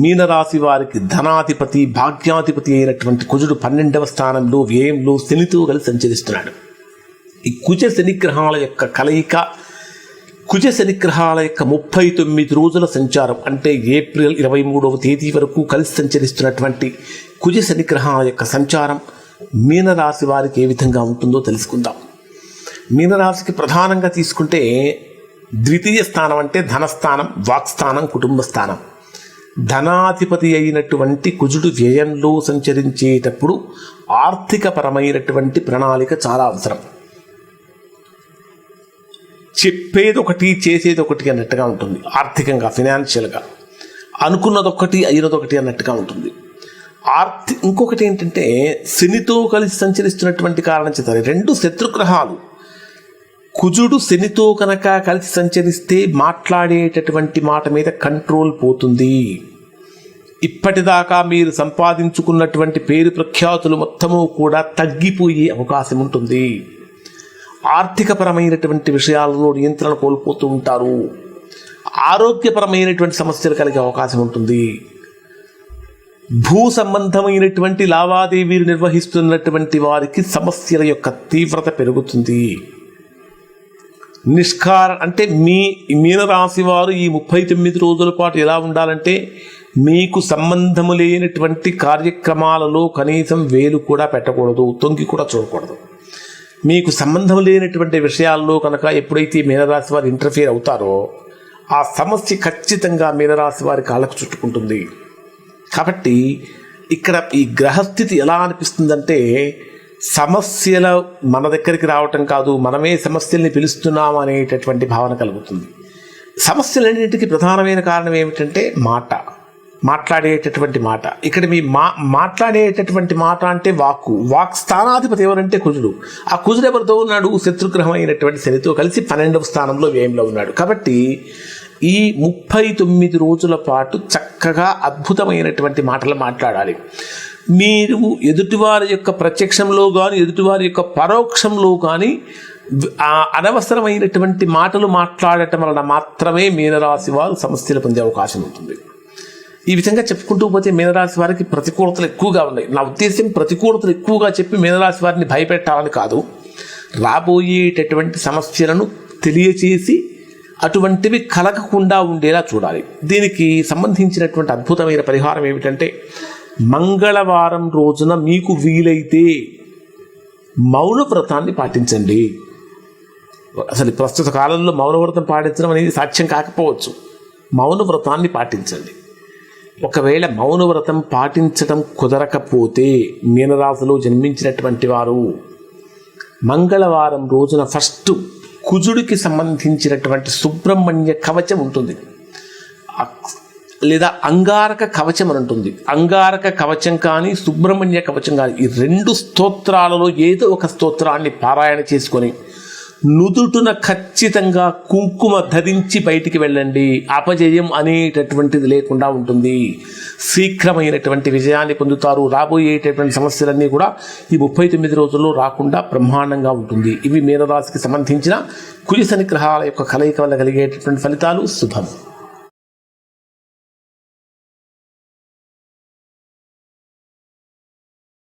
మీనరాశి వారికి ధనాధిపతి భాగ్యాధిపతి అయినటువంటి కుజుడు పన్నెండవ స్థానంలో వ్యయంలో శనితో కలిసి సంచరిస్తున్నాడు. ఈ కుజ శనిగ్రహాల యొక్క కలయిక కుజ శనిగ్రహాల యొక్క ముప్పై తొమ్మిది రోజుల సంచారం అంటే ఏప్రిల్ ఇరవై మూడవ తేదీ వరకు కలిసి సంచరిస్తున్నటువంటి కుజ శనిగ్రహాల యొక్క సంచారం మీనరాశి వారికి ఏ విధంగా ఉంటుందో తెలుసుకుందాం. మీనరాశికి ప్రధానంగా తీసుకుంటే ద్వితీయ స్థానం అంటే ధనస్థానం వాక్స్థానం కుటుంబ స్థానం ధనాధిపతి అయినటువంటి కుజుడు వ్యయంలో సంచరించేటప్పుడు ఆర్థికపరమైనటువంటి ప్రణాళిక చాలా అవసరం. చెప్పేది ఒకటి చేసేది ఒకటి అన్నట్టుగా ఉంటుంది. ఆర్థికంగా ఫినాన్షియల్గా. అనుకున్నదొకటి అయినదొకటి అన్నట్టుగా ఉంటుంది. ఆర్థి ఇంకొకటి ఏంటంటే శనితో కలిసి సంచరిస్తున్నటువంటి కారణం చేత రెండు శత్రుగ్రహాలు కుజుడు శనితో కనుక కలిసి సంచరిస్తే మాట్లాడేటటువంటి మాట మీద కంట్రోల్ పోతుంది. ఇప్పటిదాకా మీరు సంపాదించుకున్నటువంటి పేరు ప్రఖ్యాతులు మొత్తము కూడా తగ్గిపోయే అవకాశం ఉంటుంది. ఆర్థికపరమైనటువంటి విషయాలలో నియంత్రణ కోల్పోతూ ఉంటారు. ఆరోగ్యపరమైనటువంటి సమస్యలు కలిగే అవకాశం ఉంటుంది. భూ సంబంధమైనటువంటి లావాదేవీలు నిర్వహిస్తున్నటువంటి వారికి సమస్యల యొక్క తీవ్రత పెరుగుతుంది. నిష్కార అంటే మీ మీనరాశి వారు ఈ ముప్పై తొమ్మిది రోజుల పాటు ఎలా ఉండాలంటే మీకు సంబంధము లేనటువంటి కార్యక్రమాలలో కనీసం వేలు కూడా పెట్టకూడదు తొంగి కూడా చూడకూడదు. మీకు సంబంధం లేనటువంటి విషయాల్లో కనుక ఎప్పుడైతే మీనరాశి వారు ఇంటర్ఫియర్ అవుతారో ఆ సమస్య ఖచ్చితంగా మీనరాశి వారి కాళ్ళకు చుట్టుకుంటుంది. కాబట్టి ఇక్కడ ఈ గ్రహస్థితి ఎలా అనిపిస్తుందంటే సమస్యల మన దగ్గరికి రావటం కాదు మనమే సమస్యల్ని పిలుస్తున్నాం అనేటటువంటి భావన కలుగుతుంది. సమస్యలన్నింటికి ప్రధానమైన కారణం ఏమిటంటే మాట. మాట్లాడేటటువంటి మాట. ఇక్కడ మీ మా మాట్లాడేటటువంటి మాట అంటే వాక్కు. వాక్ స్థానాధిపతి ఎవరంటే కుజుడు. ఆ కుజుడు ఎవరితో ఉన్నాడు? శత్రుగ్రహం అయినటువంటి శనితో కలిసి పన్నెండవ స్థానంలో వ్యయంలో ఉన్నాడు. కాబట్టి ఈ ముప్పై తొమ్మిది రోజుల పాటు చక్కగా అద్భుతమైనటువంటి మాటలు మాట్లాడాలి. మీరు ఎదుటివారి యొక్క ప్రత్యక్షంలో కానీ ఎదుటివారి యొక్క పరోక్షంలో కానీ అనవసరమైనటువంటి మాటలు మాట్లాడటం వలన మాత్రమే మీనరాశి వారు సమస్యలు పొందే అవకాశం ఉంటుంది. ఈ విధంగా చెప్పుకుంటూ పోతే మీనరాశి వారికి ప్రతికూలతలు ఎక్కువగా ఉన్నాయి. నా ఉద్దేశం ప్రతికూలతలు ఎక్కువగా చెప్పి మీనరాశి వారిని భయపెట్టాలని కాదు. రాబోయేటటువంటి సమస్యలను తెలియచేసి అటువంటివి కలగకుండా ఉండేలా చూడాలి. దీనికి సంబంధించినటువంటి అద్భుతమైన పరిహారం ఏమిటంటే మంగళవారం రోజున మీకు వీలైతే మౌన వ్రతాన్ని పాటించండి. అసలు ప్రస్తుత కాలంలో మౌన వ్రతం పాటించడం అనేది సాధ్యం కాకపోవచ్చు. మౌన వ్రతాన్ని పాటించండి. ఒకవేళ మౌన వ్రతం పాటించడం కుదరకపోతే మీనరాశిలో జన్మించినటువంటి వారు మంగళవారం రోజున ఫస్ట్ కుజుడికి సంబంధించినటువంటి సుబ్రహ్మణ్య కవచం ఉంటుంది. లేదా అంగారక కవచం అని ఉంటుంది. అంగారక కవచం కానీ సుబ్రహ్మణ్య కవచం కానీ ఈ రెండు స్తోత్రాలలో ఏదో ఒక స్తోత్రాన్ని పారాయణ చేసుకొని నుదుటున ఖచ్చితంగా కుంకుమ ధరించి బయటికి వెళ్ళండి. అపజయం అనేటటువంటిది లేకుండా ఉంటుంది. శీఘ్రమైనటువంటి విజయాన్ని పొందుతారు. రాబోయేటటువంటి సమస్యలన్నీ కూడా ఈ ముప్పై తొమ్మిది రోజుల్లో రాకుండా బ్రహ్మాండంగా ఉంటుంది. ఇవి మీనరాశికి సంబంధించిన కులి శనిగ్రహాల యొక్క కలయిక వల్ల కలిగేటటువంటి ఫలితాలు. శుభం.